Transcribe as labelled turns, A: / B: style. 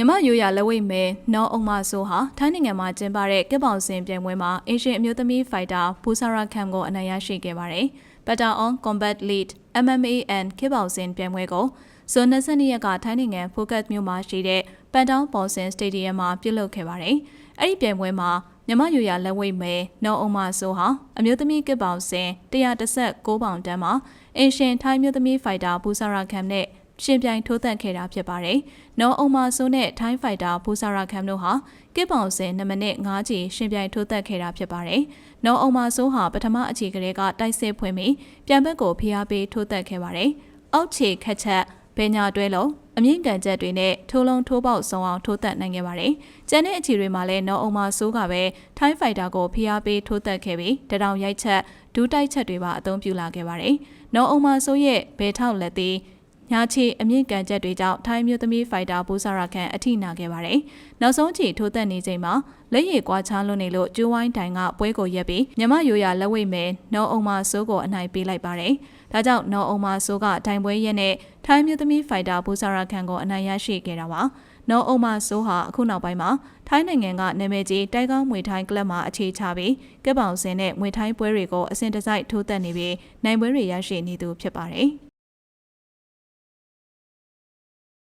A: မြမရိုးရလက်ဝိတ်မဲနော်အုံမဆိုးဟာထိုင်းနိုင်ငံမှာကျင်းပတဲ့ကစ်ပေါင်စင်ပြိုင်ပွဲမှာအရှင်အမျိုးသမီးဖိုက်တာဘူဆာရာခမ်ကိုအနိုင်ရရှိခဲ့ပါတယ်။ Battle on Combat Lead MMA and ကစ်ပေါင်စင်ပြိုင်ပွဲကိုဇွန်22ရက်ကထိုင်းနိုင်ငံဖိုကတ်မြို့မှာရှိတဲ့ပန်တောင်းပေါ်စင်စတေဒီယမ်မှာပြုလုပ်ခဲ့ပါတယ်။အဲ့ဒီပြိုင်ပွဲမှာမြမရိုးရလက်ဝိတ်မဲနော်အုံမဆိုးဟာအမျိုးသမီးကစ်ပေါင်စင်116ပေါင်တန်းမှာအရှင်ထိုင်းမျိုးသမီးဖိုက်တာဘူဆာရာခမ်နဲ့ ရှင်ပြိုင်ထိုးသက်ခဲ့တာဖြစ်ပါတယ်။နော်အုံမာဆိုးနဲ့ထိုင်းဖိုက်တာဘူဆာရာခမ်တို့ဟာကစ်ပေါင်စင်2မိနစ်5ချီရှင်ပြိုင်ထိုးသက်ခဲ့တာဖြစ်ပါတယ်။နော်အုံမာဆိုးဟာပထမအချီကလေးကတိုက်စစ်ဖွင့်ပြီးပြန်ဘက်ကိုဖိအားပေးထိုးသက်ခဲ့ပါတယ်။အောက်ခြေခက်ချက်ဘဲညာတွဲလုံးအမြင့်ကန်ချက်တွေနဲ့ထိုးလုံးထိုးပေါက်ဆောင်အောင်ထိုးသက်နိုင်ခဲ့ပါတယ်။ကျန်တဲ့အချီတွေမှာလည်းနော်အုံမာဆိုးကပဲထိုင်းဖိုက်တာကိုဖိအားပေးထိုးသက်ခဲ့ပြီးတတောင်ရိုက်ချက်ဒူးတိုက်ချက်တွေပါအသုံးပြုလာခဲ့ပါတယ်။နော်အုံမာဆိုးရဲ့ဘဲထောက်လက်သေး ညာချီအမြင့်ကန်ချက်တွေကြောင့်ထိုင်းမျိုးသမီးဖိုက်တာဘူဆာရာခန်အထိနာခဲ့ပါတယ်။နောက်ဆုံးချီထိုးသက်နေချိန်မှာလက်ရည်ကွာချလွန်းနေလို့ကျိုးဝိုင်းတိုင်ကပွဲကိုရက်ပြီးမြမရိုးရလက်ဝိတ်မဲနော်အုံမဆိုးကိုအနိုင်ပေးလိုက်ပါတယ်။ဒါကြောင့်နော်အုံမဆိုးကတိုင်ပွဲရက်နဲ့ထိုင်းမျိုးသမီးဖိုက်တာဘူဆာရာခန်ကိုအနိုင်ရရှိခဲ့တာပါ။နော်အုံမဆိုးဟာအခုနောက်ပိုင်းမှာထိုင်းနိုင်ငံကနာမည်ကြီးတိုက်ကောင်းမွေထိုင်းကလပ်မှာအခြေချပြီးကပ်ပေါင်စင်နဲ့မွေထိုင်းပွဲတွေကိုအစဉ်တစိုက်ထိုးသက်နေပြီးနိုင်ပွဲတွေရရှိနေသူဖြစ်ပါတယ်။